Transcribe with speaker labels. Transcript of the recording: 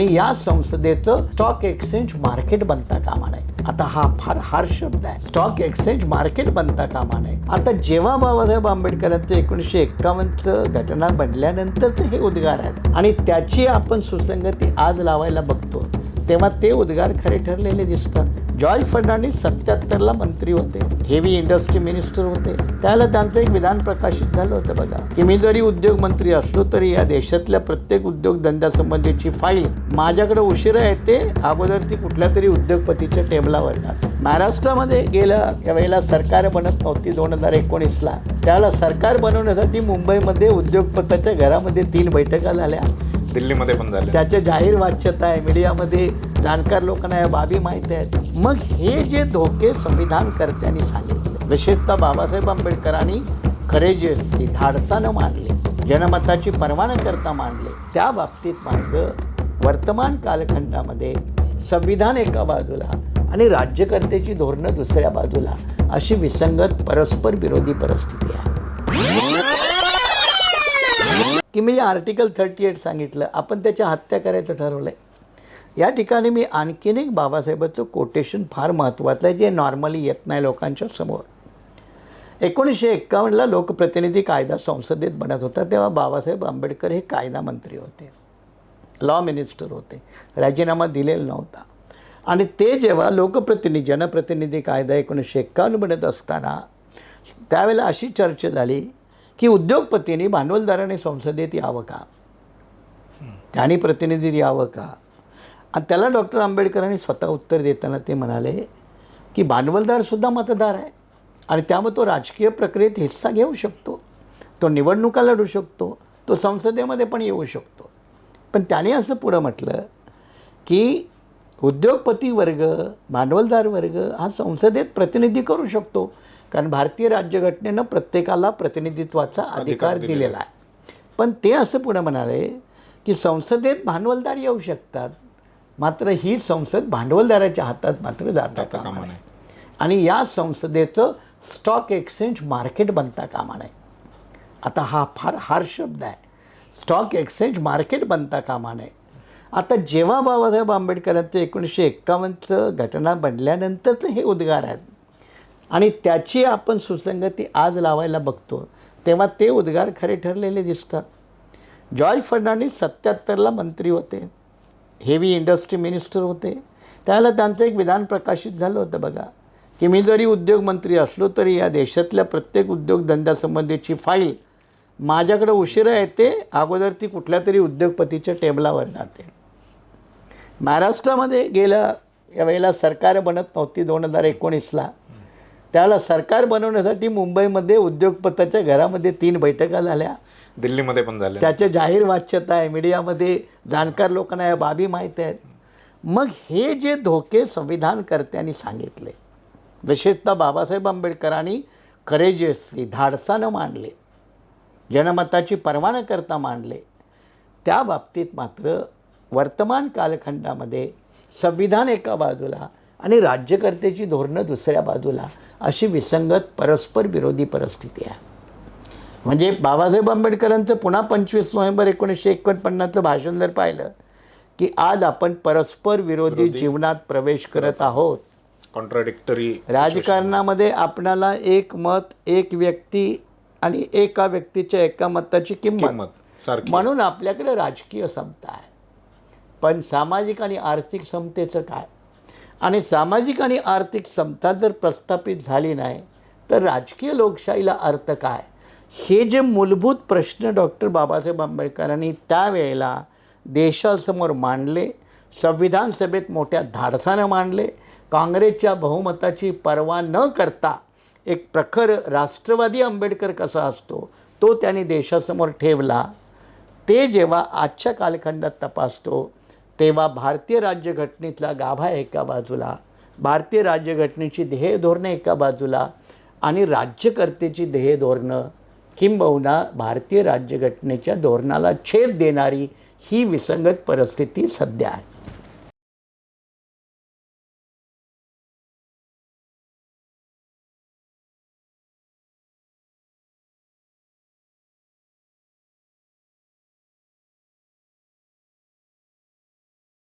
Speaker 1: आणि या संसदेचं स्टॉक एक्सचेंज मार्केट बनता कामा नये. आता हा फार हार शब्द आहे. स्टॉक एक्सचेंज मार्केट बनता कामा नये. आता जेव्हा बाबासाहेब आंबेडकरांचं एकोणीसशे एक्कावन्नचं घटना बनल्यानंतरच हे उद्गार आहेत आणि त्याची आपण सुसंगती आज लावायला बघतो तेव्हा ते उद्गार खरे ठरलेले दिसतात. जॉर्ज फर्नांडिस सत्याहत्तरला मंत्री होते. हेवी इंडस्ट्री मिनिस्टर होते. त्याला त्यांचं एक विधान प्रकाशित झालं होतं बघा. की मी जरी उद्योग मंत्री असलो तरी या देशातल्या प्रत्येक उद्योगधंद्यासंबंधीची फाईल माझ्याकडे उशिरा येते अगोदर ती कुठल्या तरी उद्योगपतीच्या टेबलावर जाते महाराष्ट्रामध्ये गेल्या या वेळेला सरकार बनत नव्हती दोन हजार एकोणीसला. त्याला सरकार बनवण्यासाठी मुंबईमध्ये उद्योगपताच्या घरामध्ये तीन बैठका झाल्या.
Speaker 2: दिल्लीमध्ये पण झाले.
Speaker 1: त्याचे जाहीर वाच्यता आहे मीडियामध्ये जाणकार लोकांना या बाबी माहीत आहेत. मग हे जे धोके संविधानकर्त्यांनी सांगितले विशेषतः बाबासाहेब आंबेडकरांनी खरे धाडसानं मानले जनमताची पर्वा न करता मानले त्या बाबतीत मात्र वर्तमान कालखंडामध्ये संविधान एका बाजूला आणि राज्यकर्त्याची धोरणं दुसऱ्या बाजूला अशी विसंगत परस्पर विरोधी परिस्थिती आहे. की मी आर्टिकल थर्टी एट सांगितलं आपण त्याच्या हत्या करायचं ठरवलं आहे या ठिकाणी मी आणखीन एक बाबासाहेबाचं कोटेशन फार महत्त्वाचं आहे जे नॉर्मली येत नाही लोकांच्या समोर. एकोणीसशे एक्कावन्नला लोकप्रतिनिधी कायदा संसदेत बनत होता तेव्हा बाबासाहेब आंबेडकर हे कायदा मंत्री होते. लॉ मिनिस्टर होते. राजीनामा दिलेला नव्हता. आणि ते जेव्हा लोकप्रतिनिधी जनप्रतिनिधी कायदा एकोणीसशे एक्कावन्न बनत असताना त्यावेळेला अशी चर्चा झाली की उद्योगपतींनी भांडवलदाराने संसदेत यावं का? त्यांनी प्रतिनिधी यावं का? आणि त्याला डॉक्टर आंबेडकरांनी स्वतः उत्तर देताना ते म्हणाले की भांडवलदारसुद्धा मतदार आहे आणि त्यामुळे तो राजकीय प्रक्रियेत हिस्सा घेऊ शकतो. तो निवडणुका लढू शकतो. तो संसदेमध्ये पण येऊ शकतो. पण त्याने असं पुढं म्हटलं की उद्योगपती वर्ग भांडवलदार वर्ग हा संसदेत प्रतिनिधी करू शकतो. कारण भारतीय राज्यघटनेनं प्रत्येकाला प्रतिनिधित्वाचा अधिकार दिलेला आहे. पण ते असं पुढं म्हणाले की संसदेत भांडवलदार येऊ शकतात. मात्र ही संसद भांडवलदाराच्या हातात मात्र जाता
Speaker 2: जाता
Speaker 1: कामा
Speaker 2: कामा
Speaker 1: नये. आणि या संसदेचं स्टॉक एक्सचेंज मार्केट बनता कामा नये. आता हा फार हार शब्द आहे. स्टॉक एक्सचेंज मार्केट बनता कामा नये. आता जेव्हा बाबासाहेब आंबेडकरांचं एकोणीसशे एक्कावन्नचं घटना बनल्यानंतरच हे उद्गार आहेत. आणि त्याची आपण सुसंगती आज लावायला बघतो तेव्हा ते उद्गार खरे ठरलेले दिसतात. जॉर्ज फर्नांडिस सत्याहत्तरला मंत्री होते. हेवी इंडस्ट्री मिनिस्टर होते. त्याला त्यांचं एक विधान प्रकाशित झालं होतं बघा की मी जरी उद्योगमंत्री असलो तरी या देशातल्या प्रत्येक उद्योगधंद्यासंबंधीची फाईल माझ्याकडे उशिरा येते अगोदर ती कुठल्या तरी उद्योगपतीच्या टेबलावर जाते. महाराष्ट्रामध्ये गेल्या या वेळेला सरकार बनत नव्हती दोन हजार एकोणीसला. त्यावेळेला सरकार बनवण्यासाठी मुंबईमध्ये उद्योगपताच्या घरामध्ये तीन बैठका झाल्या.
Speaker 2: दिल्लीमध्ये पण झाले
Speaker 1: त्याच्या जाहीर वाच्यता आहे मीडियामध्ये जाणकार लोकांना या बाबी माहीत आहेत. मग हे जे धोके संविधानकर्त्यांनी सांगितले विशेषतः बाबासाहेब आंबेडकरांनी करेजियसली धाडसानं मांडले जनमताची पर्वा न करता मांडले त्या बाबतीत मात्र वर्तमान कालखंडामध्ये संविधान एका बाजूला आणि राज्यकर्त्याची धोरणं दुसऱ्या बाजूला अशी विसंगत परस्पर विरोधी परिस्थिती आहे. म्हणजे बाबासाहेब आंबेडकरांचं पुन्हा पंचवीस नोव्हेंबर एकोणीसशे एकोणपन्नासचं भाषण जर पाहिलं की आज आपण परस्पर विरोधी जीवनात प्रवेश करत आहोत.
Speaker 2: कॉन्ट्राडिक्टरी
Speaker 1: राजकारणामध्ये आपणाला एक मत एक व्यक्ती आणि एका व्यक्तीच्या एका मताची किंमत. म्हणून आपल्याकडे राजकीय समता आहे. पण सामाजिक आणि आर्थिक समतेचं काय? आणि सामाजिक आणि आर्थिक समता जर प्रस्थापित झाली नाही तर राजकीय लोकशाहीला अर्थ काय? हे जे मूलभूत प्रश्न डॉक्टर बाबासाहेब आंबेडकरांनी त्यावेळेला देशासमोर मांडले संविधान सभेत मोठ्या धाडसानं मांडले काँग्रेसच्या बहुमताची पर्वा न करता एक प्रखर राष्ट्रवादी आंबेडकर कसा असतो तो त्यांनी देशासमोर ठेवला. ते जेव्हा आजच्या कालखंडात तपासतो तेव्हा भारतीय राज्यघटनेतला गाभा एका बाजूला भारतीय राज्यघटनेची ध्येय धोरणं एका बाजूला आणि राज्यकर्तेची ध्येय धोरणं किंबहुना भारतीय राज्यघटनेच्या धोरणाला छेद देणारी ही विसंगत परिस्थिती सध्या आहे.